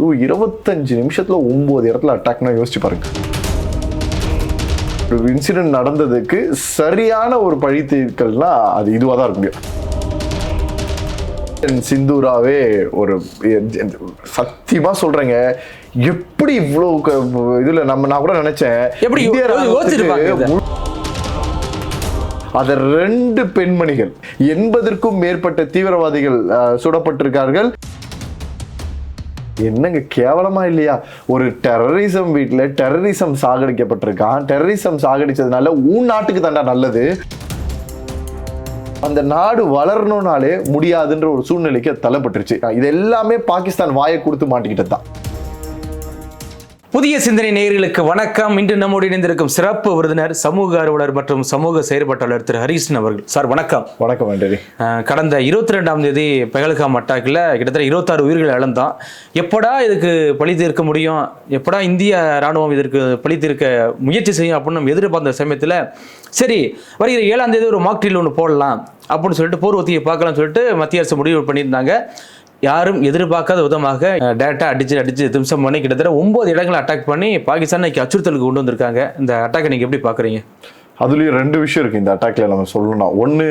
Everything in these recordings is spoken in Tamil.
அதுவும் இருபத்தஞ்சு நிமிஷத்துல ஒன்பது இடத்துல அட்டாக்னா யோசிச்சு பாருங்க. ஒரு இன்சிடென்ட் நடந்ததுக்கு சரியான ஒரு பழி தீர்க்கல்னா அது இதுவாக தான் இருக்க முடியும் சிந்தூராவே ஒரு சத்தியமா சொல்றேங்க. எப்படி இவ்வளவு இதுல நம்ம நான் கூட நினைச்சேன். எப்படி அத ரெண்டு பெண்மணிகள் எண்பதற்கும் மேற்பட்ட தீவிரவாதிகள் சுடப்பட்டிருக்கார்கள். என்னங்க கேவலமா இல்லையா? ஒரு டெரரிசம் வீட்டில் டெரரிசம் சாகடிக்கப்பட்டிருக்கான். டெரரிசம் சாகடிச்சதுனால உன் நாட்டுக்கு தாண்டா நல்லது. அந்த நாடு வளரணும்னாலே முடியாதுன்ற ஒரு சூழ்நிலைக்கு தள்ளப்பட்டுருச்சு. இது எல்லாமே பாகிஸ்தான் வாயை கொடுத்து மாட்டிக்கிட்டது தான் புதிய சிந்தனை நேயர்களுக்கு வணக்கம். இன்று நம்மோடு இணைந்திருக்கும் சிறப்பு விருந்தினர் சமூக ஆர்வலர் மற்றும் சமூக செயற்பாட்டாளர் திரு ஹரிஷ்ணன் அவர்கள். சார் வணக்கம். வணக்கம் ஆண்டனி அஹ், கடந்த இருபத்தி ரெண்டாம் தேதி பெகல்காம் அட்டாக்கில் கிட்டத்தட்ட இருபத்தாறு உயிர்கள் இழந்தோம் எப்படா இதுக்கு பழி தீர்க்க முடியும்? எப்படா இந்திய ராணுவம் இதற்கு பழி தீர்க்க முயற்சி செய்யும் அப்படின்னு நம்ம எதிர்பார்த்த சமயத்தில் சரி வருகிற ஏழாம் தேதி ஒரு மாக் ட்ரில் ஒன்று போடலாம் அப்படின்னு சொல்லிட்டு போர் ஒத்தியை பார்க்கலாம்னு சொல்லிட்டு மத்திய அரசு முடிவு பண்ணியிருந்தாங்க. யாரும் எதிர்பார்க்காத விதமாக டேட்டா அடிச்சு அடிச்சு திம்சம் பண்ணி கிட்டத்தட்ட ஒன்பது இடங்களை அட்டாக் பண்ணி பாகிஸ்தான் இன்னைக்கு அச்சுறுத்தலுக்கு கொண்டு வந்திருக்காங்க. இந்த அட்டாக்கை நீங்க எப்படி பாக்குறீங்க அதுலயும் ரெண்டு விஷயம் இருக்கு இந்த அட்டாக்ல நம்ம சொல்லணும் ஒண்ணு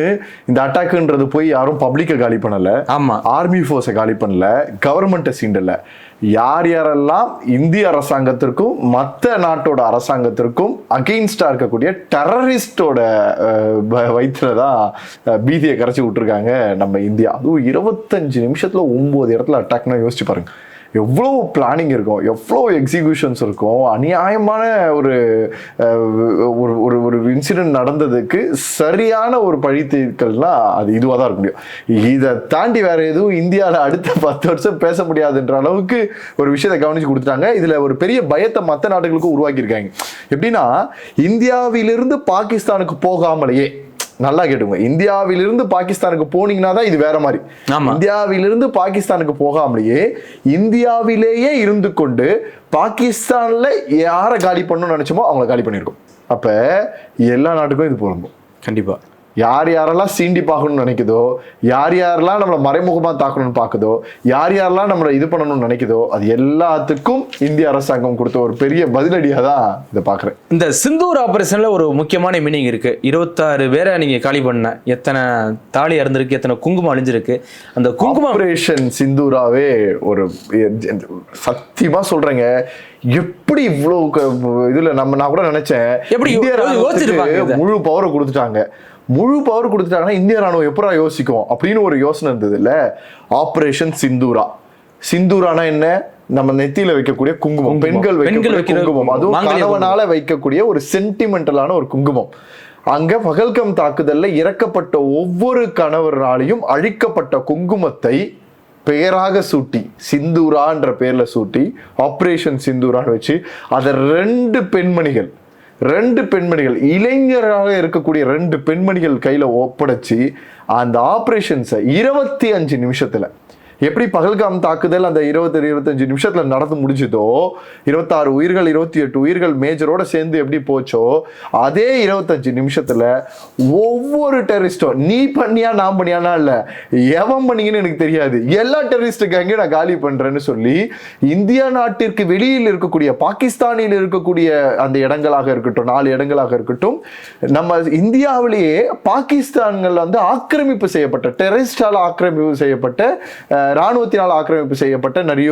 இந்த அட்டாக்ன்றது போய் யாரும் பப்ளிக்கை காலி பண்ணல. ஆமா. ஆர்மி ஃபோர்ஸை காலி பண்ணல. கவர்மெண்ட்டை சீண்டல. யார் யாரெல்லாம் இந்திய அரசாங்கத்திற்கும் மற்ற நாட்டோட அரசாங்கத்திற்கும் அகெயின்ஸ்டாக இருக்கக்கூடிய டெரரிஸ்டோட வயிற்றுல தான் பீதியை கரைச்சி விட்டுருக்காங்க நம்ம இந்தியா. அதுவும் இருபத்தஞ்சு நிமிஷத்தில் ஒம்பது இடத்துல அட்டாக்னா யோசிச்சு பாருங்க. எவ்வளோ பிளானிங் இருக்கும் எவ்வளோ எக்ஸிகியூஷன்ஸ் இருக்கும் அநியாயமான ஒரு ஒரு ஒரு ஒரு இன்சிடென்ட் நடந்ததுக்கு சரியான ஒரு பழி அது இதுவாக தான் இருக்க முடியும் இதை தாண்டி வேறு எதுவும் இந்தியாவில் அடுத்த பத்து வருஷம் பேச முடியாதுன்ற அளவுக்கு ஒரு விஷயத்தை கவனித்து கொடுத்துட்டாங்க. இதில் ஒரு பெரிய பயத்தை மற்ற நாடுகளுக்கும் உருவாக்கியிருக்காங்க. எப்படின்னா இந்தியாவிலிருந்து பாகிஸ்தானுக்கு போகாமலேயே நல்லா கேட்டுங்க இந்தியாவிலிருந்து பாகிஸ்தானுக்கு போனீங்கன்னா தான் இது வேற மாதிரி. இந்தியாவிலிருந்து பாகிஸ்தானுக்கு போகாமலேயே இந்தியாவிலேயே இருந்து கொண்டு பாகிஸ்தான்ல யாரை காலி பண்ணணும்னு நினைச்சோமோ அவங்கள காலி பண்ணியிருக்கோம் அப்ப எல்லா நாட்டுக்கும் இது பொருந்தும் கண்டிப்பா. யார் யாரெல்லாம் சீண்டி பார்க்கணும்னு நினைக்குதோ யார் யாரெல்லாம் நம்மளை மறைமுகமா தாக்கணும்னு பார்க்குதோ யார் யாரெல்லாம் நம்மளை இது பண்ணணும்னு நினைக்குதோ அது எல்லாத்துக்கும் இந்திய அரசாங்கம் கொடுத்த ஒரு பெரிய பதிலடியா தான் இதை பார்க்குறேன். இந்த சிந்தூர் ஆபரேஷன்ல ஒரு முக்கியமான மீனிங் இருக்கு. இருபத்தாறு பேரை நீங்க காலி பண்ண எத்தனை தாலி அறந்திருக்கு எத்தனை குங்குமம் அழிஞ்சிருக்கு. அந்த குங்குமம் ஆபரேஷன் சிந்தூராவே ஒரு சத்தியமா சொல்றேங்க. எப்படி இவ்வளவு க- இதுல நம்ம நான் கூட நினைச்சேன். எப்படி? முழு பவரை கொடுத்துட்டாங்க. முழு பவர் கொடுத்துட்டாங்கன்னா இந்திய ராணுவம் எப்படா யோசிக்கும் அப்படின்னு ஒரு யோசனை இருந்தது இல்ல ஆபரேஷன் சிந்தூரா சிந்தூரானா என்ன? நம்ம நெத்தியில வைக்கக்கூடிய குங்குமம். பெண்கள் வைக்கக்கூடிய குங்குமம். அதுவும் கணவனால வைக்கக்கூடிய ஒரு சென்டிமெண்டலான ஒரு குங்குமம். அங்க பகல்கம் தாக்குதல்ல இறக்கப்பட்ட ஒவ்வொரு கணவராலையும் அழிக்கப்பட்ட குங்குமத்தை பெயராக சூட்டி சிந்தூரான்ற பேர்ல சூட்டி ஆபரேஷன் சிந்தூரான்னு வச்சு அதை ரெண்டு பெண்மணிகள் ரெண்டு பெண்மணிகள் இளைஞராக இருக்கக்கூடிய ரெண்டு பெண்மணிகள் கையில் ஒப்படைச்சு அந்த ஆபரேஷன்ஸை இருபத்தி அஞ்சு நிமிஷத்துல எப்படி பகல்காம் தாக்குதல் அந்த இருபத்தி இருபத்தஞ்சு நிமிஷத்தில் நடந்து முடிஞ்சதோ இருபத்தாறு உயிர்கள் இருபத்தி எட்டு உயிர்கள் மேஜரோட சேர்ந்து எப்படி போச்சோ அதே இருபத்தஞ்சு நிமிஷத்தில் ஒவ்வொரு டெரரிஸ்டும் நீ பண்ணியா நான் பண்ணியானா இல்லை எவன் பண்ணீங்கன்னு எனக்கு தெரியாது. எல்லா டெரரிஸ்டுக்கு அங்கேயும் நான் காலி பண்ணுறேன்னு சொல்லி இந்தியா நாட்டிற்கு வெளியில் இருக்கக்கூடிய பாகிஸ்தானில் இருக்கக்கூடிய அந்த இடங்களாக இருக்கட்டும் நாலு இடங்களாக இருக்கட்டும் நம்ம இந்தியாவிலேயே பாகிஸ்தான்கள் வந்து ஆக்கிரமிப்பு செய்யப்பட்ட டெரரிஸ்டால் ஆக்கிரமிப்பு செய்யப்பட்ட ராணுவத்தினால் ஆக்கிரமிப்பு செய்யப்பட்ட நிறைய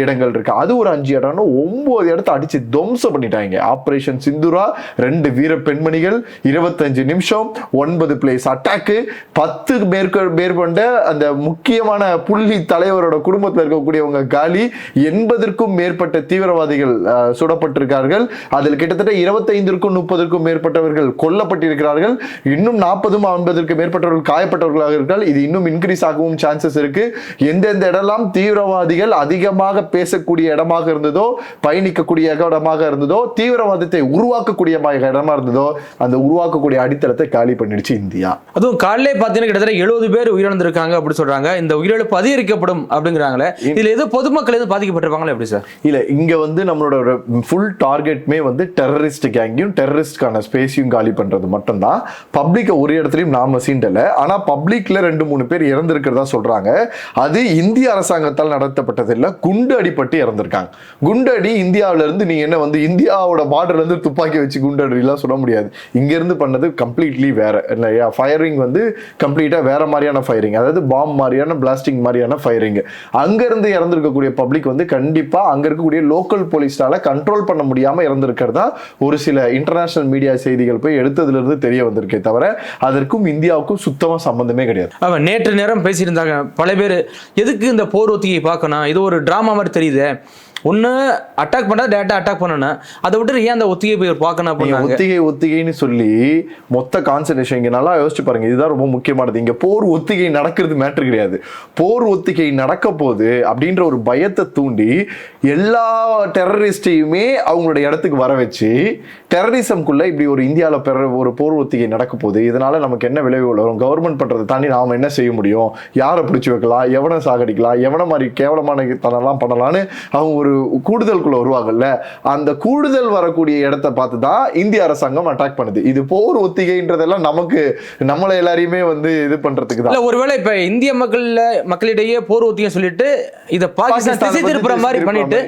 இடங்கள் இருக்கு. அது ஒரு அஞ்சு இடம்னு ஒன்பது இடத்த அடிச்சு துவம்சம் பண்ணிட்டாங்க. ஆப்ரேஷன் சிந்துரா ரெண்டு வீர பெண்மணிகள் இருபத்தஞ்சு நிமிஷம் ஒன்பது பிளேஸ் அட்டாக்கு பத்து மேற்க மேற்கொண்ட அந்த முக்கியமான புள்ளி தலைவரோட குடும்பத்தில் இருக்கக்கூடியவங்க காலி எண்பதற்கும் மேற்பட்ட தீவிரவாதிகள் அஹ், சுடப்பட்டிருக்கார்கள். அதில் கிட்டத்தட்ட இருபத்தைந்திற்கும் முப்பதற்கும் மேற்பட்டவர்கள் கொல்லப்பட்டிருக்கிறார்கள். இன்னும் நாற்பதும் ஐம்பதற்கு மேற்பட்டவர்கள் காயப்பட்டவர்களாக இருக்கிறார்கள் இது இன்னும் இன்க்ரீஸ் ஆகவும் சான்சஸ் இருக்கு. எந்த எந்தெந்த இடம்லாம் தீவிரவாதிகள் அதிகமாக பேசக்கூடிய இடமாக இருந்ததோ பயணிக்கக்கூடிய இடமாக இருந்ததோ தீவிரவாதத்தை உருவாக்கக்கூடிய இடமா இருந்ததோ அந்த உருவாக்கக்கூடிய அடித்தளத்தை காலி பண்ணிடுச்சு இந்தியா. அதுவும் காலையிலே பார்த்தீங்கன்னா கிட்டத்தட்ட எழுபது பேர் உயிரிழந்திருக்காங்க அப்படி சொல்றாங்க. இந்த உயிரிழப்பு அதிகரிக்கப்படும் அப்படிங்கிறாங்களே. இதுல எதுவும் பொதுமக்கள் எதுவும் பாதிக்கப்பட்டிருப்பாங்களா எப்படி சார்? இல்ல இங்க வந்து நம்மளோட ஃபுல் டார்கெட்மே வந்து டெரரிஸ்ட் கேங்கையும் டெரரிஸ்ட்கான ஸ்பேஸையும் காலி பண்றது மட்டும்தான். பப்ளிக்கை ஒரு இடத்துலயும் நாம சீண்டல. ஆனா பப்ளிக்ல ரெண்டு மூணு பேர் இறந்திருக்கிறதா சொல்றாங்க. அது இந்திய அரசாங்கத்தால் நடத்தப்பட்டதில்லை குண்டு அடிப்பட்டு இறந்திருக்காங்க. குண்டு அடி இந்தியாவிலேருந்து நீ என்ன வந்து இந்தியாவோட பார்டர்லேருந்து துப்பாக்கி வச்சு குண்டு அடிலாம் சொல்ல முடியாது. இங்கேருந்து பண்ணது கம்ப்ளீட்லி வேற. இல்லையா ஃபயரிங் வந்து கம்ப்ளீட்டாக வேற மாதிரியான ஃபயரிங் அதாவது பாம் மாதிரியான பிளாஸ்டிங் மாதிரியான ஃபயரிங் அங்கேருந்து இறந்துருக்கக்கூடிய பப்ளிக் வந்து கண்டிப்பாக அங்கே இருக்கக்கூடிய லோக்கல் போலீஸ்னால கண்ட்ரோல் பண்ண முடியாமல் இறந்துருக்கிறதா ஒரு சில இன்டர்நேஷனல் மீடியா செய்திகள் போய் எடுத்ததுலேருந்து தெரிய வந்திருக்கே தவிர அதற்கும் இந்தியாவுக்கும் சுத்தமாக சம்மந்தமே கிடையாது. அவன் நேற்று நேரம் பேசியிருந்தாங்க. பல பேர் எதுக்கு இந்த போர் ஒத்திகை பார்க்கணும்? இது ஒரு டிராமா மாதிரி தெரியுது. ஒன்று அட்டாக் பண்ணா டேட்டா அட்டாக் பண்ணணும். அதை விட்டு ஏன் அந்த ஒத்திகை போய் பார்க்கணும் நீங்க அப்படின்னாங்க. ஒத்திகை ஒத்திகைன்னு சொல்லி மொத்த கான்சன்ட்ரேஷன் இங்க நல்லா யோசிச்சு பாருங்க. இதுதான் ரொம்ப முக்கியமானது. இங்க போர் ஒத்திகை நடக்கிறது மேட்ரு கிடையாது. போர் ஒத்திகை நடக்க போகுது அப்படின்ற ஒரு பயத்தை தூண்டி எல்லா டெரரிஸ்டையுமே அவங்களோட இடத்துக்கு வர வச்சு டெரரிசம்குள்ள இப்படி ஒரு இந்தியாவில் பெற ஒரு போர் ஒத்திகை நடக்க போகுது இதனால நமக்கு என்ன விளைவுகள் வரும்? கவர்மெண்ட் பண்றதை தாண்டி நாம என்ன செய்ய முடியும்? யாரை பிடிச்சி வைக்கலாம்? எவனை சாகடிக்கலாம்? எவனை மாதிரி கேவலமான தனம்லாம் பண்ணலாம்னு அவங்க ஒரு கூடுதலுக்குள்ள வருவாங்கல்ல அந்த கூடுதல் வரக்கூடிய இடத்தை பார்த்து தான் இந்திய அரசாங்கம் அட்டாக் பண்ணுது. இது போர் ஒத்திகைன்றதெல்லாம் நமக்கு நம்மளை எல்லாரையுமே வந்து இது பண்றதுக்கு தான். ஒருவேளை இப்ப இந்திய மக்கள்ல மக்களிடையே போர் ஒத்திகை சொல்லிட்டு இத பாகிஸ்தான் திசை திருப்புற மாதிரி பண்ணிட்டு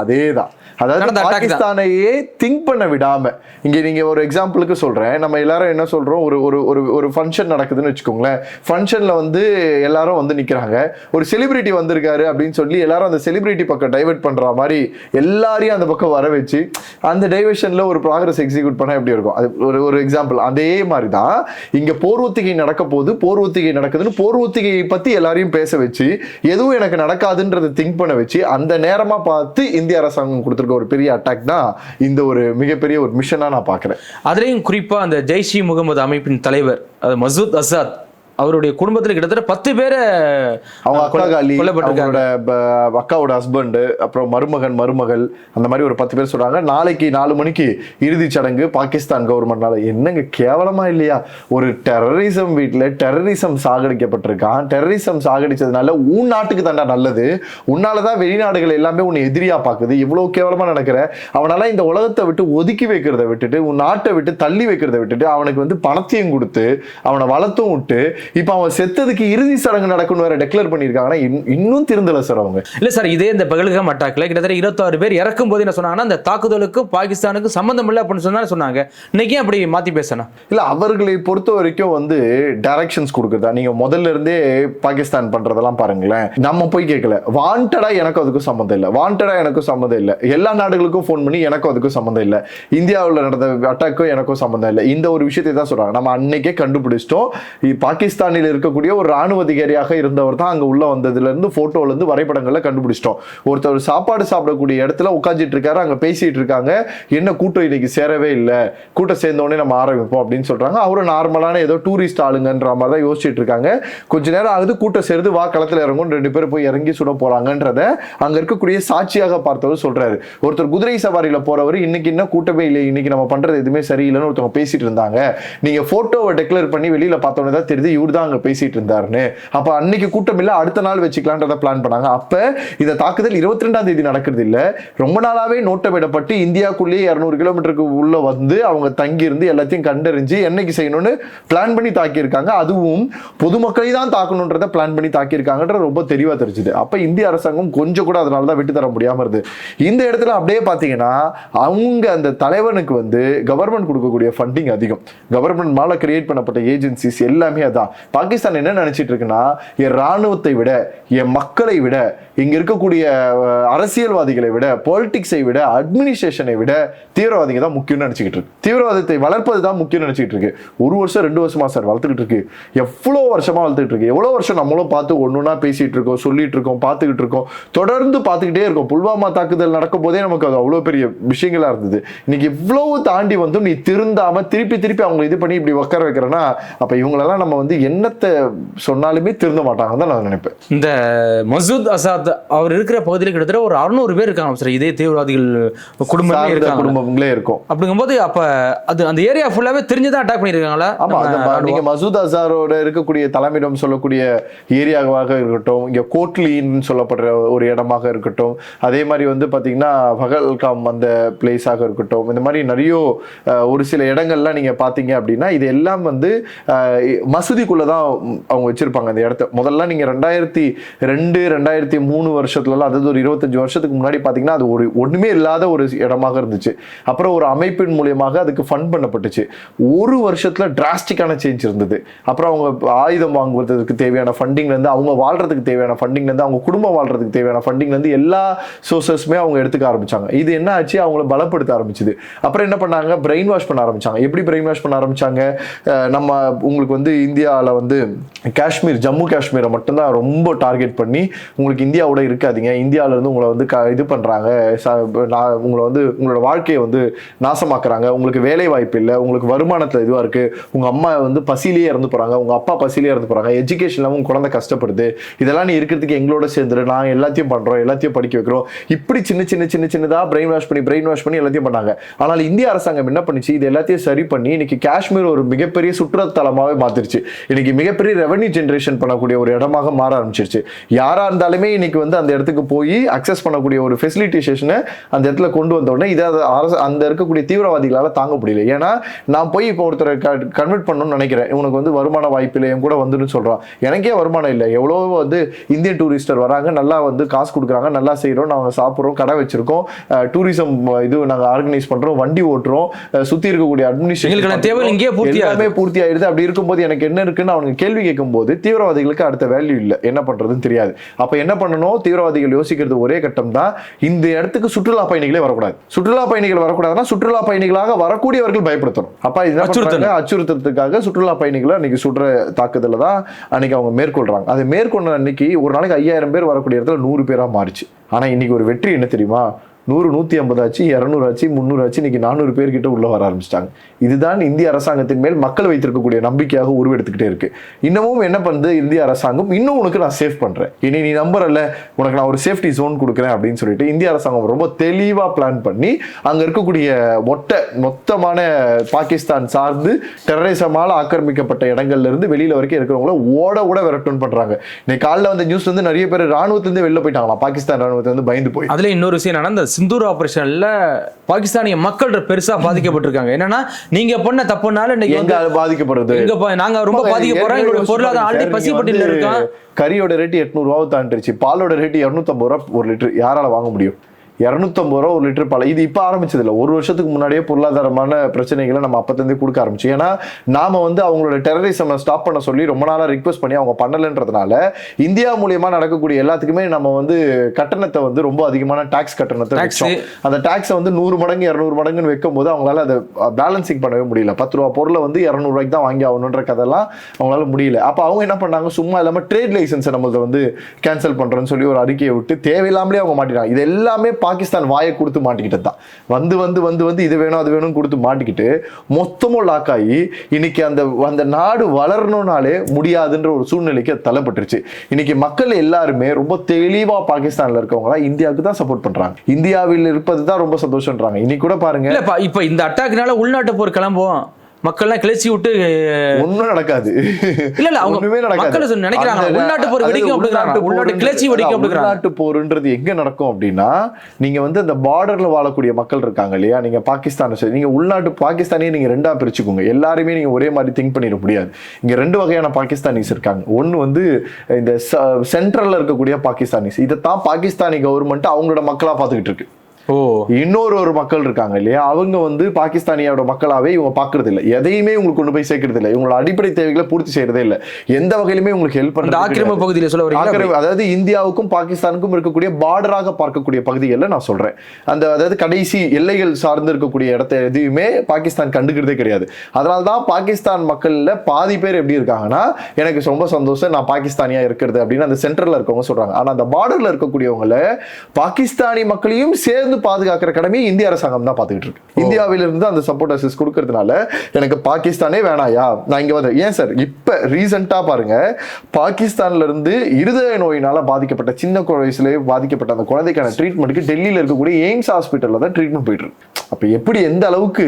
அதேதான். அதாவது. பாகிஸ்தானையே திங்க் பண்ண விடாம. இங்க நீங்க ஒரு எக்ஸாம்பிளுக்கு சொல்றேன். நம்ம எல்லாரும் என்ன சொல்றோம்? ஒரு ஒரு ஒரு ஒரு ஃபங்க்ஷன் நடக்குதுன்னு வச்சுக்கோங்களேன். ஃபங்க்ஷன்ல வந்து எல்லாரும் வந்து நிக்கிறாங்க. ஒரு செலிபிரிட்டி வந்திருக்காரு அப்படின்னு சொல்லி எல்லாரும் அந்த செலிபிரிட்டி பக்கம் டைவர்ட் பண்ற மாதிரி எல்லாரையும் அந்த பக்கம் வர வச்சு அந்த டைவர்ஷன்ல ஒரு ப்ராக்ரஸ் எக்ஸிக்யூட் பண்ணா எப்படி இருக்கும்? அது ஒரு ஒரு எக்ஸாம்பிள் அதே மாதிரி தான் இங்க போர் ஒத்திகை நடக்க போது போர் ஒத்திகை நடக்குதுன்னு போர் ஒத்திகையை பத்தி எல்லாரையும் பேச வச்சு எதுவும் எனக்கு நடக்காதுன்றதை திங்க் பண்ண வச்சு அந்த நேரமா பார்த்து இந்திய அரசாங்கம் கொடுத்திருக்க ஒரு பெரிய அட்டாக் தான் இந்த ஒரு மிகப்பெரிய ஒரு மிஷனா நான் பார்க்குறேன். அதுலேயும் குறிப்பா அந்த ஜெய்ஷி முகமது அமைப்பின் தலைவர் அது மசூத் அசாத். அவருடைய குடும்பத்துல கிட்டத்தட்ட பத்து பேரை அவங்க அக்கா கொல்லப்பட்டிருக்காங்க. அவங்களோட அக்காவோட ஹஸ்பண்ட் அப்புறம் மருமகன் மருமகள் அந்த மாதிரி ஒரு பத்து பேர் சொல்றாங்க. நாளைக்கு நாலு மணிக்கு இறுதிச் சடங்கு பாகிஸ்தான் கவர்மெண்ட்னால என்னங்க கேவலமா இல்லையா? ஒரு டெரரிசம் வீட்டுல டெரரிசம் சாகடிக்கப்பட்டிருக்கான் டெரரிசம் சாகடிச்சதுனால உன் நாட்டுக்கு தாண்டா நல்லது. உன்னாலதான் வெளிநாடுகள் எல்லாமே உன்னை எதிரியா பாக்குது. இவ்வளவு கேவலமா நடக்கிற. அவனால இந்த உலகத்தை விட்டு ஒதுக்கி வைக்கிறத விட்டுட்டு உன் நாட்டை விட்டு தள்ளி வைக்கிறத விட்டுட்டு அவனுக்கு வந்து பணத்தையும் கொடுத்து அவனை வளர்த்தும் விட்டு இப்ப அவன் செத்ததுக்கு இறுதி சடங்கு நடக்கணும் வேற டெக்ளேர் பண்ணியிருக்காங்கன்னா இன்- இன்னும் திருந்தல சார் அவங்க. இல்ல சார் இதே இந்த பகல்காம் அட்டாக்ல கிட்டத்தட்ட இருபத்தாறு பேர் இறக்கும் போது என்ன சொன்னாங்கன்னா அந்த தாக்குதலுக்கு பாகிஸ்தானுக்கு சம்பந்தம் இல்லை அப்படின்னு சொன்னா சொன்னாங்க. இன்னைக்கு அப்படி மாத்தி பேசணும் இல்ல அவர்களை பொறுத்த வரைக்கும் வந்து டைரக்ஷன்ஸ் கொடுக்குறதா? நீங்க முதல்ல இருந்தே பாகிஸ்தான் பண்றதெல்லாம் பாருங்களேன். நம்ம போய் கேட்கல வாண்டடா எனக்கும் அதுக்கும் சம்மந்தம் இல்லை. வாண்டடா எனக்கும் சம்மந்தம் இல்லை. எல்லா நாடுகளுக்கும் ஃபோன் பண்ணி எனக்கும் அதுக்கும் சம்மந்தம் இல்லை. இந்தியாவில் நடந்த அட்டாக்கும் எனக்கும் சம்மந்தம் இல்லை. இந்த ஒரு விஷயத்தை தான் சொல்றாங்க. நம்ம அன்னைக்கே கண்டுபிடிச்சிட்டோம். இ- பாகிஸ்தானில் இருக்கக்கூடிய ஒரு ராணுவ அதிகாரியாக இருந்தவர் தான் அங்கே உள்ள வந்ததுலேருந்து ஃபோட்டோலேருந்து வரைபடங்களை கண்டுபிடிச்சிட்டோம். ஒருத்தர் சாப்பாடு சாப்பிடக்கூடிய இடத்துல உட்காந்துட்டு இருக்காரு அங்கே பேசிகிட்டு இருக்காங்க. என்ன கூட்டம் இன்னைக்கு சேரவே இல்லை. கூட்டம் சேர்ந்தோடனே நம்ம ஆரம்பிப்போம் அப்படின்னு சொல்கிறாங்க அவரும் நார்மலான ஏதோ டூரிஸ்ட் ஆளுங்கன்ற மாதிரி தான் யோசிச்சுட்டு இருக்காங்க. கொஞ்ச நேரம் ஆகுது கூட்டம் சேர்ந்து வா களத்தில் இறங்கும் ரெண்டு பேரும் போய் இறங்கி சுட போகிறாங்கன்றத அங்கே இருக்கக்கூடிய சாட்சியாக பார்த்தவர் சொல்கிறாரு ஒருத்தர் குதிரை சவாரியில் போறவர் இன்னைக்கு என்ன கூட்டமே இல்லை இன்னைக்கு நம்ம பண்றது எதுவுமே சரியில்லைன்னு ஒருத்தவங்க பேசிட்டு இருந்தாங்க. நீங்க ஃபோட்டோவை டெக்ளேர் பண்ணி வெளியில் பார்த்தோன்னே தான் தெரியுது இவர் தான் அங்கே பேசிட்டு இருந்தாருன்னு. அப்போ அன்னைக்கு கூட்டம் இல்லை அடுத்த நாள் வச்சுக்கலான்றத பிளான் பண்ணாங்க. அப்போ இந்த தாக்குதல் இருபத்தி ரெண்டாம் தேதி நடக்கிறது இல்லை. ரொம்ப நாளாகவே நோட்டமிடப்பட்டு இந்தியாக்குள்ளேயே இரநூறு கிலோமீட்டருக்கு உள்ளே வந்து அவங்க தங்கியிருந்து எல்லாத்தையும் கண்டறிஞ்சு என்னைக்கு செய்யணும்னு பிளான் பண்ணி தாக்கியிருக்காங்க. அதுவும் பொதுமக்களை தான் தாக்கணுன்றதை பிளான் பண்ணி தாக்கியிருக்காங்கன்ற ரொம்ப தெளிவாக தெரிஞ்சுது. அப்போ இந்திய அரசாங்கம் கொஞ்சம் கூட அதனால தான் விட்டு தர முடியாமல் இருது இந்த இடத்துல அப்படியே பார்த்தீங்கன்னா அவங்க அந்த தலைவனுக்கு வந்து கவர்மெண்ட் கொடுக்கக்கூடிய ஃபண்டிங் அதிகம். கவர்மெண்ட் மேலே கிரியேட் பண்ணப்பட்ட ஏஜென்சிஸ் எல்லாமே அதான். பாகிஸ்தான் என்ன நினைச்சிட்டு இருக்குன்னா என் ராணுவத்தை விட என் மக்களை விட இங்க இருக்கக்கூடிய அரசியல்வாதிகளை விட பொலிட்டிக்ஸை விட அட்மினிஸ்ட்ரேஷனை விட தீவிரவாதிங்க தான் முக்கியம்னு நினைச்சுக்கிட்டு இருக்கு தீவிரவாதத்தை வளர்ப்பது தான் முக்கியம் நினைச்சிட்டு இருக்கு ஒரு வருஷம் ரெண்டு வருஷமா சார் வளர்த்துக்கிட்டு இருக்கு எவ்வளோ வருஷமா வளர்த்துக்கிட்டு இருக்கு எவ்வளோ வருஷம் நம்மளும் பார்த்து ஒன்றுனா பேசிட்டு இருக்கோம் சொல்லிட்டு இருக்கோம் பார்த்துக்கிட்டு இருக்கோம் தொடர்ந்து பார்த்துக்கிட்டே இருக்கோம். புல்வாமா தாக்குதல் நடக்கும் போதே நமக்கு அது அவ்வளோ பெரிய விஷயங்களா இருந்தது. இன்னைக்கு இவ்வளவு தாண்டி வந்து நீ திருந்தாம திருப்பி திருப்பி அவங்க இது பண்ணி இப்படி உட்கார வைக்கிறேன்னா அப்ப இவங்களெல்லாம் நம்ம வந்து என்னத்தை சொன்னாலுமே திருந்த மாட்டாங்கன்னு தான் நான் நினைப்பேன். இந்த மசூத் அசாத் அவர் இருக்கிற பகுதியில் கிட்டத்தட்ட ஒரு அறுநூறு பேர் இருக்காங்க சார் இதே தீவிரவாதிகள் குடும்பமே இருக்காங்க. குடும்பங்களே இருக்கும். அப்படிங்கும்போது அப்ப அது அந்த ஏரியா ஃபுல்லாவே தெரிஞ்சுதான் அட்டாக் பண்ணிருக்காங்களா ஆமா அந்த ம- நீங்க மசூத் அசாரோட இருக்கக்கூடிய தலைமையிடம் சொல்லக்கூடிய ஏரியாவாக இருக்கட்டும் இங்க கோட்லின்னு சொல்லப்படுற ஒரு இடமாக இருக்கட்டும் அதே மாதிரி வந்து பாத்தீங்கன்னா பகல்காம் அந்த பிளேஸாக இருக்கட்டும் இந்த மாதிரி நிறைய ஒரு சில இடங்கள்லாம் நீங்க பாத்தீங்க அப்படின்னா இது எல்லாம் வந்து மசூதி எல்லைக்குள்ள தான் அவங்க வச்சுருப்பாங்க. அந்த இடத்த முதல்ல நீங்கள் ரெண்டாயிரத்தி ரெண்டு ரெண்டாயிரத்தி மூணு வருஷத்துலலாம் அதாவது ஒரு இருபத்தஞ்சி வருஷத்துக்கு முன்னாடி பார்த்தீங்கன்னா அது ஒரு ஒன்றுமே இல்லாத ஒரு இடமாக இருந்துச்சு. அப்புறம் ஒரு அமைப்பின் மூலியமாக அதுக்கு ஃபண்ட் பண்ணப்பட்டுச்சு. ஒரு வருஷத்தில் டிராஸ்டிக்கான சேஞ்ச் இருந்தது. அப்புறம் அவங்க ஆயுதம் வாங்குவதற்கு தேவையான ஃபண்டிங்லேருந்து அவங்க வாழ்றதுக்கு தேவையான ஃபண்டிங்லேருந்து அவங்க குடும்பம் வாழ்கிறதுக்கு தேவையான ஃபண்டிங்லேருந்து எல்லா சோர்சஸுமே அவங்க எடுத்துக்க ஆரம்பிச்சாங்க. இது என்ன ஆச்சு? அவங்கள பலப்படுத்த ஆரம்பிச்சது. அப்புறம் என்ன பண்ணாங்க? பிரெயின் வாஷ் பண்ண ஆரம்பிச்சாங்க. எப்படி பிரெயின் வாஷ் பண்ண ஆரம்பிச்சாங்க? நம்ம உங்களுக்கு வந்து இந்தியா இந்தியாவில் வந்து காஷ்மீர் ஜம்மு காஷ்மீரை மட்டும்தான் ரொம்ப டார்கெட் பண்ணி உங்களுக்கு இந்தியாவோட இருக்காதிங்க. இந்தியாவில இருந்து உங்களை வந்து க- இது பண்ணுறாங்க நான் உங்களை வந்து உங்களோட வாழ்க்கையை வந்து நாசமாக்குறாங்க. உங்களுக்கு வேலை வாய்ப்பு இல்லை. உங்களுக்கு வருமானத்தில் இதுவாக இருக்கு. உங்கள் அம்மா வந்து பசியிலேயே இறந்து போகிறாங்க உங்கள் அப்பா பசியிலேயே இறந்து போகிறாங்க எஜுகேஷன்ல உங்க குழந்தை கஷ்டப்படுது. இதெல்லாம் நீ இருக்கிறதுக்கு எங்களோட சேர்ந்துரு. நான் எல்லாத்தையும் பண்ணுறோம் எல்லாத்தையும் படிக்க வைக்கிறோம். இப்படி சின்ன சின்ன சின்ன சின்னதாக பிரெயின் வாஷ் பண்ணி பிரெயின் வாஷ் பண்ணி எல்லாத்தையும் பண்ணாங்க. ஆனால் இந்திய அரசாங்கம் என்ன பண்ணுச்சு? இது எல்லாத்தையும் சரி பண்ணி இன்னைக்கு காஷ்மீர் ஒரு மிகப்பெரிய சுற்றுலாத்தலமாகவே மாற்றிருச்சு இன்னைக்கு மிகப்பெரிய ரெவன்யூ ஜென்ரேஷன் பண்ணக்கூடிய ஒரு இடமாக மாற ஆரம்பிச்சிருச்சு. யாரா இருந்தாலுமே இன்னைக்கு வந்து அந்த இடத்துக்கு போய் அக்சஸ் பண்ணக்கூடிய ஒரு ஃபெசிலிட்டேஷனை அந்த இடத்துல கொண்டு வந்த உடனே இதை அரசு அந்த இருக்கக்கூடிய தீவிரவாதிகளால தாங்க முடியல. ஏன்னா நான் போய் இப்போ ஒருத்தரை கன்வெர்ட் பண்ணணும்னு நினைக்கிறேன். உனக்கு வந்து வருமான வாய்ப்பு இல்லை என் கூட வந்துன்னு சொல்றான். எனக்கே வருமானம் இல்லை. எவ்வளோ வந்து இந்தியன் டூரிஸ்டர் வராங்க நல்லா வந்து காசு கொடுக்குறாங்க நல்லா செய்கிறோம் நாங்கள் சாப்பிட்றோம் கடை வச்சிருக்கோம் டூரிசம் இது நாங்கள் ஆர்கனைஸ் பண்றோம் வண்டி ஓட்டுறோம் சுத்தி இருக்கக்கூடிய அட்மினிஸ்ட்ரேஷன் தேவைகள் இங்கேயே பூர்த்தி பூர்த்தி ஆயிடுது. அப்படி இருக்கும்போது எனக்கு என்ன இருக்குன்னு அவங்க கேள்வி கேட்கும்போது தீவிரவாதிகளுக்கு அடுத்த வேல்யூ இல்லை. என்ன பண்றதுன்னு தெரியாது. அப்ப என்ன பண்ணணும்? தீவிரவாதிகள் யோசிக்கிறது ஒரே கட்டம் தான் இந்த இடத்துக்கு சுற்றுலா பயணிகளே வரக்கூடாது. சுற்றுலா பயணிகள் வரக்கூடாதுன்னா சுற்றுலா பயணிகளாக வரக்கூடியவர்கள் பயப்படுத்தணும். அப்ப இது அச்சுறுத்துறதுக்காக சுற்றுலா பயணிகளை அன்னைக்கு சுடுற தாக்குதல தான் அன்னைக்கு அவங்க மேற்கொள்றாங்க. அதை மேற்கொண்ட அன்னைக்கு ஒரு நாளைக்கு ஐயாயிரம் பேர் வரக்கூடிய இடத்துல நூறு பேரா மாறிச்சு. ஆனா இன்னைக்கு ஒரு வெற்றி என்ன தெரியுமா? நூறு நூற்றி ஐம்பது ஆச்சு இரநூறு ஆச்சு முந்நூறு ஆச்சு இன்னைக்கு நானூறு பேர்கிட்ட உள்ளே வர ஆரம்பிச்சிட்டாங்க. இதுதான் இந்திய அரசாங்கத்தின் மேல் மக்கள் வைத்திருக்கக்கூடிய நம்பிக்கையாக உருவெடுத்துக்கிட்டே இருக்கு. இன்னமும் என்ன பண்ணுது இந்திய அரசாங்கம்? இன்னும் உனக்கு நான் சேஃப் பண்ணுறேன் இனி நீ நம்புறல உனக்கு நான் ஒரு சேஃப்டி ஜோன் கொடுக்குறேன் அப்படின்னு சொல்லிட்டு இந்திய அரசாங்கம் ரொம்ப தெளிவாக பிளான் பண்ணி அங்கே இருக்கக்கூடிய மொத்த மொத்தமான பாகிஸ்தான் சார்ந்து டெரரிசமால் ஆக்கிரமிக்கப்பட்ட இடங்கள்ல இருந்து வரைக்கும் இருக்கிறவங்கள ஓட ஓட விரட்டுன்னு பண்ணுறாங்க இன்னைக்கு காலைல வந்த நியூஸ் வந்து நிறைய பேர் ராணுவத்திலேருந்து வெளில போயிட்டாங்களா பாகிஸ்தான் ராணுவத்திலேருந்து பயந்து போய். அதில் இன்னொரு விஷயம் என்னன்னா சிந்தூர் ஆபரேஷன்ல பாகிஸ்தானிய மக்கள் பெருசா பாதிக்கப்பட்டிருக்காங்க. என்னன்னா நீங்க பண்ண தப்புனால இன்னைக்கு எங்க பாதிக்கப்படுறது எங்க நாங்க ரொம்ப பாதிக்க போறோம் எங்களோட பொருளாதாரம் ஆல்ரெடி பசிப்பட்டியல இருக்கோம். கறியோட ரேட் எட்நூறு ரூபாவை தாண்டிருச்சு. பாலோட ரேட் இரநூத்தம்பது ரூபா ஒரு லிட்டர் யாரால வாங்க முடியும்? இரநூத்தம்பது ரூபா ஒரு லிட்டர் பால் இது இப்போ ஆரம்பிச்சது இல்லை ஒரு வருஷத்துக்கு முன்னாடியே பொருளாதாரமான பிரச்சனைகளை நம்ம அப்பத்திலேருந்தே கொடுக்க ஆரம்பிச்சு. ஏன்னா நாம வந்து அவங்களோட டெரரிசம் ஸ்டாப் பண்ண சொல்லி ரொம்ப நாளா ரிக்வஸ்ட் பண்ணி அவங்க பண்ணலன்றதுனால இந்தியா மூலியமா நடக்கக்கூடிய எல்லாத்துக்குமே நம்ம வந்து கட்டணத்தை வந்து ரொம்ப அதிகமான டாக்ஸ் கட்டணத்தை அந்த டாக்ஸை வந்து நூறு மடங்கு இரநூறு மடங்குன்னு வைக்கும் போது அவங்களால அதை பேலன்சிங் பண்ணவே முடியல. பத்து ரூபா பொருளை வந்து இரநூறுவாய்க்கு தான் வாங்கி ஆகணுன்ற கதெல்லாம் அவங்களால முடியல. அப்போ அவங்க என்ன பண்ணாங்க? சும்மா இல்லாம ட்ரேட் லைசன்ஸை நம்மளத வந்து கேன்சல் பண்றேன்னு சொல்லி ஒரு அறிக்கையை விட்டு தேவையில்லாமலே அவங்க மாட்டிட்டாங்க. இது எல்லாமே பாகிஸ்தான் வாயை கொடுத்து மாட்டிக்கிட்டது தான். வந்து வந்து வந்து வந்து இது வேணும் அது வேணும்னு கொடுத்து மாட்டிக்கிட்டு மொத்தமும் லாக் ஆகி இன்னைக்கு அந்த அந்த நாடு வளரணும்னாலே முடியாதுன்ற ஒரு சூழ்நிலைக்கு அது தள்ளப்பட்டுருச்சு. இன்னைக்கு மக்கள் எல்லாருமே ரொம்ப தெளிவா பாகிஸ்தான்ல இருக்கவங்களா இந்தியாவுக்கு தான் சப்போர்ட் பண்றாங்க. இந்தியாவில் இருப்பது தான் ரொம்ப சந்தோஷம்ன்றாங்க. இன்னைக்கு கூட பாருங்க. இப்போ இப்ப இந்த அட்டாக்னால உள்நாட்டு போர் கிளம்புவோம். மக்கள்லாம் கிளச்சி விட்டு ஒண்ணும் நடக்காது. இல்ல இல்ல அவங்க நடக்காது. நினைக்கிறாங்க. உள்நாட்டு போர் வெடிக்கும் அப்படிங்கிறாங்க. உள்நாட்டு கிளர்ச்சி வெடிக்கும் அப்படிங்கிறாங்க. உள்நாட்டு போருன்றது எங்க நடக்கும் அப்படின்னா நீங்க வந்து அந்த பார்டர்ல வாழக்கூடிய மக்கள் இருக்காங்க இல்லையா? நீங்க பாகிஸ்தான் சரி நீங்க உள்நாட்டு பாகிஸ்தானையே நீங்க ரெண்டா பிரிச்சுக்கோங்க. எல்லாருமே நீங்க ஒரே மாதிரி திங்க் பண்ணிட முடியாது. இங்க ரெண்டு வகையான பாகிஸ்தானிஸ் இருக்காங்க. ஒன்னு வந்து இந்த சென்ட்ரல்ல இருக்கக்கூடிய பாகிஸ்தானிஸ். இதைத்தான் பாகிஸ்தானி கவர்மெண்ட் அவங்களோட மக்களா பார்த்துக்கிட்டு இருக்கு. இன்னொரு ஒரு மக்கள் இருக்காங்க இல்லையா? அவங்க வந்து பாகிஸ்தானியோட மக்களாவே இவங்க பாக்குறது இல்ல எதையுமே உங்களுக்கு கொண்டு போய் சேர்க்கறது இல்ல இவங்களோட அடிப்படை தேவைகளை பூர்த்தி செய்யறதே இல்ல. எந்த வகையிலுமே உங்களுக்கு ஹெல்ப் ஆக்கிரமிப்பு கிடையாது. பகுதியில சொல்ல ஆக்கிரமி- அதாவது இந்தியாவுக்கும் பாகிஸ்தானுக்கும் இருக்கக்கூடிய பார்டராக பார்க்கக்கூடிய பகுதிகளில் நான் சொல்றேன். அந்த அதாவது கடைசி எல்லைகள் சார்ந்து இருக்கக்கூடிய இடத்த எதையுமே பாகிஸ்தான் கண்டுக்கிறதே கிடையாது. அதனால தான் பாகிஸ்தான் மக்கள்ல பாதி பேர் எப்படி இருக்காங்கன்னா எனக்கு ரொம்ப சந்தோஷம் நான் பாகிஸ்தானியா இருக்கிறது அப்படின்னு அந்த சென்டர்ல இருக்கவங்க சொல்றாங்க. ஆனா அந்த பார்டர்ல இருக்கக்கூடியவங்கள பாகிஸ்தானி மக்களையும் சேர்ந்து பாதுகாக்கிற கடமையை இந்திய அரசாங்கம் தான் பார்த்துக்கிட்டு இருக்கு. இந்தியாவிலிருந்து அந்த சப்போர்ட் அசிஸ் கொடுக்கறதுனால எனக்கு பாகிஸ்தானே வேணாயா நான் இங்க வந்து ஏன் சார் இப்ப ரீசெண்டா பாருங்க பாகிஸ்தான்ல இருந்து இருதய நோயினால பாதிக்கப்பட்ட சின்ன வயசுலயே பாதிக்கப்பட்ட அந்த குழந்தைக்கான ட்ரீட்மெண்ட்டுக்கு டெல்லியில இருக்கக்கூடிய எய்ம்ஸ் ஹாஸ்பிட்டல்ல தான் ட்ரீட்மெண்ட் போயிட்டு இருக்கு. அப்ப எப்படி எந்த அளவுக்கு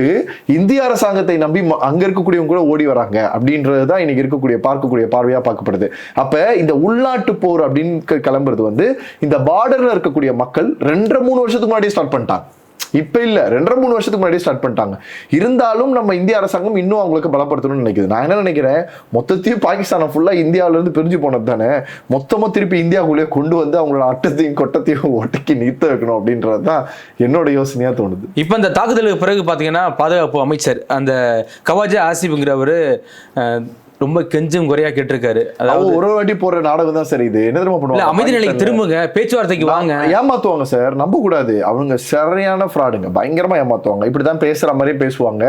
இந்திய அரசாங்கத்தை நம்பி அங்க இருக்கக்கூடியவங்க கூட ஓடி வராங்க அப்படின்றது தான் இன்னைக்கு இருக்கக்கூடிய பார்க்கக்கூடிய பார்வையா பார்க்கப்படுது. அப்ப இந்த உள்நாட்டு போர் அப்படின்னு கிளம்புறது வந்து இந்த பார்டர்ல இருக்கக்கூடிய மக்கள் ரெண்டரை மூணு வருஷத்துக்கு முன்னாடியே ஸ்டார்ட் பண்ணிட்டாங்க. இப்ப இல்ல ரெண்டரை மூணு வருஷத்துக்கு முன்னாடியே ஸ்டார்ட் பண்ணிட்டாங்க. இருந்தாலும் நம்ம இந்திய அரசாங்கம் இன்னும் அவங்களுக்கு பலப்படுத்தணும்னு நினைக்குது. நான் என்ன நினைக்கிறேன்? மொத்தத்தையும் பாகிஸ்தானை ஃபுல்லா இந்தியாவில இருந்து பிரிஞ்சு போனது தானே? மொத்தமா திருப்பி இந்தியாவுக்குள்ளே கொண்டு வந்து அவங்களோட அட்டத்தையும் கொட்டத்தையும் ஒட்டக்கி நிறுத்த வைக்கணும் அப்படின்றது தான் என்னோட யோசனையா தோணுது. இப்போ இந்த தாக்குதலுக்கு பிறகு பார்த்தீங்கன்னா பாதுகாப்பு அமைச்சர் அந்த கவாஜா ஆசிப்ங்கிறவர் ரொம்ப கெஞ்சும் குறையா கேட்டிருக்காரு. அதாவது ஒரு வாட்டி போற நாடகம் தான் சரி இது. என்ன தெரியுமா இல்ல பண்ணுவாங்க அமைதி நிலைக்கு திரும்புங்க பேச்சுவார்த்தைக்கு வாங்க. ஏமாத்துவாங்க சார் நம்ப கூடாது அவங்க சரியான ஃப்ராடுங்க பயங்கரமா ஏமாத்துவாங்க. இப்படிதான் பேசுற மாதிரி பேசுவாங்க.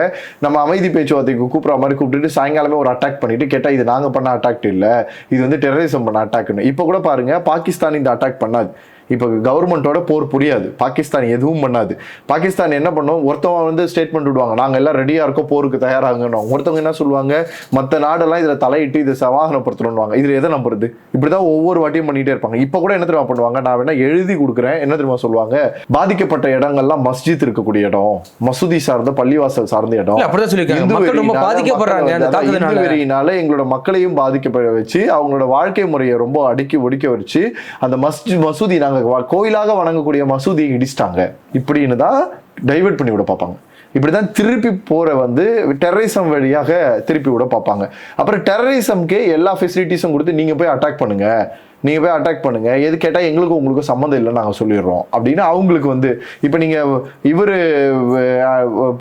நம்ம அமைதி பேச்சுவார்த்தைக்கு கூப்பிடுற மாதிரி கூப்பிட்டுட்டு சாயங்காலமே ஒரு அட்டாக் பண்ணிட்டு கேட்டா இது நாங்க பண்ண அட்டாக் இல்ல. இது வந்து டெரரிசம் பண்ண அட்டாக்னு இப்போ கூட பாருங்க பாகிஸ்தான் இந்த அட்டாக் பண்ணாது. இப்போ கவர்மெண்ட்டோட போர் புரியாது. பாகிஸ்தான் எதுவும் பண்ணாது. பாகிஸ்தான் என்ன பண்ணும்? ஒருத்தவங்க வந்து ஸ்டேட்மெண்ட் விடுவாங்க. நாங்க எல்லாம் ரெடியா இருக்கோம் போருக்கு தயாராகணும் ஒருத்தவங்க என்ன சொல்லுவாங்க? மத்த நாடெல்லாம் இதுல தலையிட்டு இதை சமாதானப்படுத்தணும்வாங்க இதுல எதை நம்புறது? இப்படிதான் ஒவ்வொரு வாட்டியும் பண்ணிட்டே இருப்பாங்க. இப்போ கூட என்ன தெரியுமா பண்ணுவாங்க? நான் வேணா எழுதி கொடுக்குறேன். என்ன தெரியுமா சொல்லுவாங்க? பாதிக்கப்பட்ட இடங்கள்லாம் மஸ்ஜித் இருக்கக்கூடிய இடம். மசூதி சார்ந்த பள்ளிவாசல் சார்ந்த இடம். அப்படிதான் சொல்லியிருக்காங்க. பாதிக்கப்படுறாங்க. வெறியினால எங்களோட மக்களையும் பாதிக்கப்பட வச்சு அவங்களோட வாழ்க்கை முறையை ரொம்ப அடுக்கி ஒடுக்க வச்சு அந்த மஸ்ஜி மசூதி நாங்க வ- கோயிலாக வணங்கக்கூடிய மசூதியை இடிச்சிட்டாங்க. இப்படின்னு தான் டைவர்ட் பண்ணி விட பார்ப்பாங்க. இப்படிதான் திருப்பி போற வந்து டெரரிசம் வழியாக திருப்பி விட பார்ப்பாங்க. அப்புறம் டெரரிசம்க்கே எல்லா ஃபெசிலிட்டிஸும் கொடுத்து நீங்க போய் அட்டாக் பண்ணுங்க. நீங்க போய் அட்டாக் பண்ணுங்க. எது கேட்டா எங்களுக்கும் உங்களுக்கும் சம்மந்தம் இல்லைன்னு நாங்க சொல்லிடுறோம். அப்படின்னு அவங்களுக்கு வந்து இப்போ நீங்க இவரு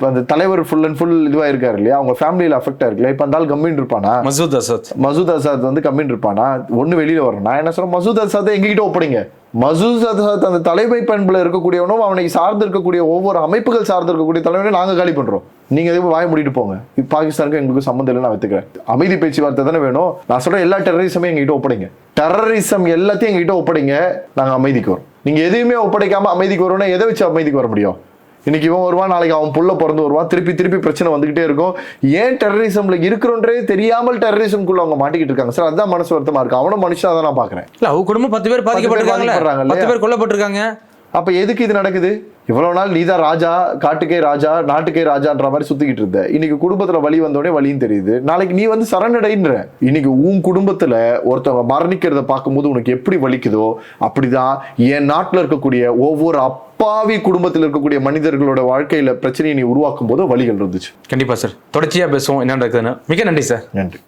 அந்த தலைவர் ஃபுல் அண்ட் ஃபுல் இதுவா இருக்காரு இல்லையா? அவங்க ஃபேமிலியில அஃபெக்ட் இருக்குல்ல? இப்போ அந்த ஆள் கம்மின்னு இருப்பானா? மசூத் அசத். மசூத் அசாத் வந்து கம்மின்னு இருப்பானா? ஒண்ணு வெளியில வரும் நான் என்ன சொல்றேன்? மசூத் அசாத்தை எங்ககிட்ட ஒப்படைங்க. மசூஸ் அசாத் அந்த தலைமை பண்பில் இருக்கக்கூடியவனும் அவனை சார்ந்து இருக்கக்கூடிய ஒவ்வொரு அமைப்புகள் சார்ந்து இருக்கக்கூடிய தலைவனையும் நாங்கள் காலி பண்ணுறோம் நீங்கள் எதுவும் வாய மூடிட்டு போங்க. இப்போ பாகிஸ்தானுக்கு எங்களுக்கு சம்மந்தம் இல்லை நான் வைத்துக்கிறேன். அமைதி பேச்சுவார்த்தை தானே வேணும். நான் சொல்கிறேன் எல்லா டெரரிசமே எங்ககிட்ட ஒப்படைங்க. டெரரிசம் எல்லாத்தையும் எங்ககிட்ட ஒப்படைங்க. நாங்கள் அமைதிக்கு வரோம். நீங்கள் எதையுமே ஒப்படைக்காமல் அமைதிக்கு வரோம்னா எதை வச்சு அமைதிக்கு வர முடியும்? இன்னைக்கு இவன் வருவான் நாளைக்கு அவன் புள்ள பிறந்து வருவான் திருப்பி திருப்பி பிரச்சனை வந்துகிட்டே இருக்கும். ஏன் டெரரிசம்ல இருக்கிறோன்றே தெரியாமல் டெரரிசம்குள்ள அவங்க மாட்டிக்கிட்டு இருக்காங்க. சார் அதுதான் மனசு வருத்தமா இருக்கு. அவனும் மனுஷனா தான் நான் பாக்குறேன். இல்ல அவங்க குடும்பம் பத்து பேர் பாதிக்கப்படுறாங்க பத்து பேர் கொல்லப்பட்டிருக்காங்க. அப்ப எதுக்கு இது நடக்குது? இவ்வளவு நாள் நீதான் ராஜா காட்டுக்கே ராஜா நாட்டுக்கே ராஜான்ற மாதிரி சுத்திக்கிட்டு இருந்த. இன்னைக்கு குடும்பத்துல வலி வந்தோடனே வலியும் தெரியுது. நாளைக்கு நீ வந்து சரணடைன்ற. இன்னைக்கு உன் குடும்பத்துல ஒருத்தவங்க மரணிக்கிறத பார்க்கும்போது உனக்கு எப்படி வலிக்குதோ அப்படிதான் என் நாட்டுல இருக்கக்கூடிய ஒவ்வொரு அப்பாவி குடும்பத்தில் இருக்கக்கூடிய மனிதர்களோட வாழ்க்கையில பிரச்சனையை நீ உருவாக்கும் போது வலிகள் இருந்துச்சு. கண்டிப்பா சார் தொடர்ச்சியா பேசுவோம். என்ன நடக்குதுன்னு. மிக நன்றி சார் நன்றி.